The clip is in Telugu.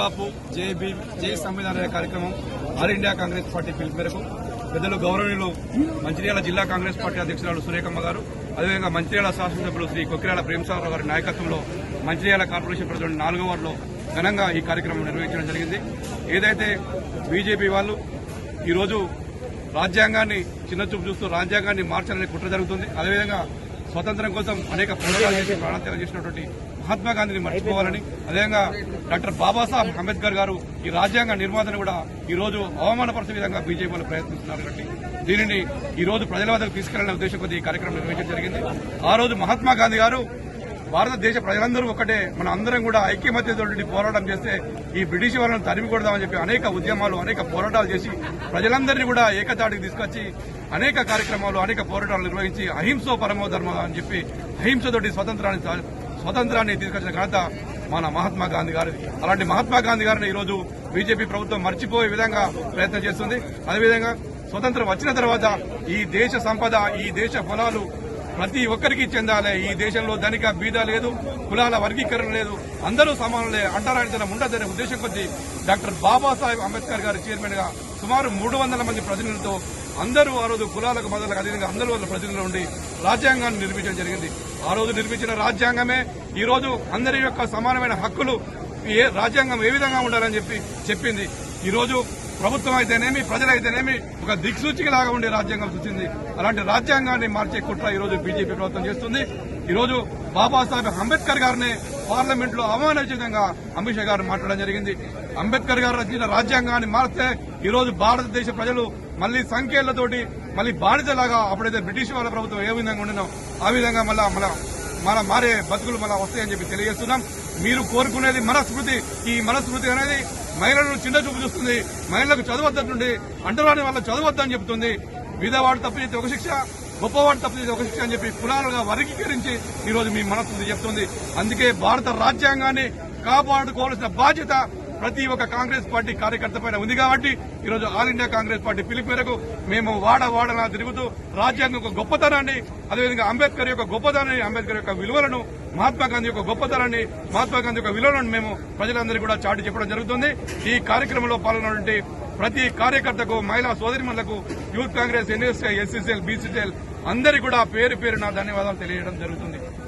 కాపు జై భీమ్ జై సంవిధాన అనే కార్యక్రమం ఆల్ ఇండియా కాంగ్రెస్ పార్టీ పిలుపు మేరకు పెద్దలు గౌరవనీయులు మంచిర్యాల జిల్లా కాంగ్రెస్ పార్టీ అధ్యక్షురాలు సురేఖమ్మ గారు అదేవిధంగా మంచిర్యాల శాసనసభ్యులు శ్రీ కొక్కిరాల ప్రేమసాగరరావు గారి నాయకత్వంలో మంచిర్యాల కార్పొరేషన్ ప్రజలు నాలుగో వార్డులో ఘనంగా ఈ కార్యక్రమం నిర్వహించడం జరిగింది. ఏదైతే బీజేపీ వాళ్ళు ఈరోజు రాజ్యాంగాన్ని చిన్నచూపు చూస్తూ రాజ్యాంగాన్ని మార్చాలనే కుట్ర జరుగుతుంది అదేవిధంగా స్వతంత్రం కోసం అనేక పోరాటాలు చేసి ప్రాణత్యాగం చేసినటువంటి మహాత్మా గాంధీని మర్చిపోవాలని అదేవిధంగా డాక్టర్ బాబాసాహెబ్ అంబేద్కర్ గారు ఈ రాజ్యాంగ నిర్మాతను కూడా ఈ రోజు అవమానపరిచే విధంగా బీజేపీ వాళ్ళు ప్రయత్నిస్తున్నారు. కాబట్టి దీనిని ఈ రోజు ప్రజల వద్దకు తీసుకెళ్ళనే ఉద్దేశం కొద్ది ఈ కార్యక్రమం నిర్వహించడం జరిగింది. ఆ రోజు మహాత్మా గాంధీ గారు భారతదేశ ప్రజలందరూ ఒకటే. మన అందరం కూడా ఐక్యమత్యతోటి పోరాటం చేస్తే ఈ బ్రిటిష్ వాళ్ళని తరిమి కొడదామని చెప్పి అనేక ఉద్యమాలు అనేక పోరాటాలు చేసి ప్రజలందరినీ కూడా ఏకతాటికి తీసుకొచ్చి అనేక కార్యక్రమాలు అనేక పోరాటాలు నిర్వహించి అహింసో పరమో ధర్మ అని చెప్పి అహింసతోటి స్వతంత్రాన్ని స్వతంత్రాన్ని తీసుకొచ్చిన ఘనత మన మహాత్మా గాంధీ గారి అలాంటి మహాత్మా గాంధీ గారిని ఈరోజు బీజేపీ ప్రభుత్వం మర్చిపోయే విధంగా ప్రయత్నం చేస్తుంది. అదేవిధంగా స్వతంత్రం వచ్చిన తర్వాత ఈ దేశ సంపద ఈ దేశ ఫలాలు ప్రతి ఒక్కరికి చెందాలి. ఈ దేశంలో ధనిక బీద లేదు కులాల వర్గీకరణ లేదు. అందరూ సమానులే అంటరానితనం ఉండదనే ఉద్దేశం కొద్దీ డాక్టర్ బాబాసాహెబ్ అంబేద్కర్ గారి చైర్మన్గా సుమారు మూడు వందల మంది ప్రతినిధులతో అందరూ ఆ రోజు కులాలకు మొదలకు అదేవిధంగా అందరూ వాళ్ళ ప్రతినిధులు ఉండి రాజ్యాంగాన్ని నిర్మించడం జరిగింది. ఆ రోజు నిర్మించిన రాజ్యాంగమే ఈ రోజు అందరి యొక్క సమానమైన హక్కులు ఏ రాజ్యాంగం ఏ విధంగా ఉండాలని చెప్పి చెప్పింది. ఈ రోజు ప్రభుత్వం అయితేనేమి ప్రజలైతేనేమి ఒక దిక్సూచికలాగా ఉండే రాజ్యాంగం వచ్చింది అలాంటి రాజ్యాంగాన్ని మార్చే కుట్ర ఈరోజు బీజేపీ ప్రభుత్వం చేస్తుంది. ఈరోజు బాబాసాహెబ్ అంబేద్కర్ గారిని పార్లమెంట్లో అవమానించే విధంగా అమిత్ షా గారు మాట్లాడడం జరిగింది. అంబేద్కర్ గారు రచించిన రాజ్యాంగాన్ని మారితే ఈరోజు భారతదేశ ప్రజలు మళ్ళీ సంఖ్యలతోటి మళ్ళీ బానిసలాగా అప్పుడైతే బ్రిటిష్ వాళ్ళ ప్రభుత్వం ఏ విధంగా ఉండినో ఆ విధంగా మళ్ళా మన మన మారే బతుకులు మళ్ళా వస్తాయని చెప్పి తెలియజేస్తున్నాం. మీరు కోరుకునేది మనస్మృతి. ఈ మనస్మృతి అనేది మహిళలను చిన్న చూపు చూస్తుంది మహిళలకు చదవద్దంటుండి అంటరాని వాళ్ళకి చదవద్దని చెబుతుంది బీదవాడు తప్పు చేస్తే ఒక శిక్ష గొప్పవాడు తప్పు చేస్తే ఒక శిక్ష అని చెప్పి కులాలుగా వర్గీకరించి ఈరోజు మీ మనస్సు చెప్తుంది. అందుకే భారత రాజ్యాంగాన్ని కాపాడుకోవాల్సిన బాధ్యత ప్రతి ఒక్క కాంగ్రెస్ పార్టీ కార్యకర్త పైన ఉంది కాబట్టి ఈరోజు ఆల్ ఇండియా కాంగ్రెస్ పార్టీ పిలుపు మేరకు మేము వాడ వాడలా తిరుగుతూ రాజ్యాంగం యొక్క గొప్పతనాన్ని అదేవిధంగా అంబేద్కర్ యొక్క గొప్పతనాన్ని అంబేద్కర్ యొక్క విలువలను మహాత్మా గాంధీ యొక్క గొప్పతనాన్ని మహాత్మా గాంధీ యొక్క విలువలను మేము ప్రజలందరికీ కూడా చాటి చెప్పడం జరుగుతుంది. ఈ కార్యక్రమంలో పాల్గొన్నటువంటి ప్రతి కార్యకర్తకు మహిళా సోదరిమణులకు youth Congress NSI SCCL BCCL అందరికీ కూడా పేరు పేరు నా ధన్యవాదాలు తెలియడం జరుగుతుంది.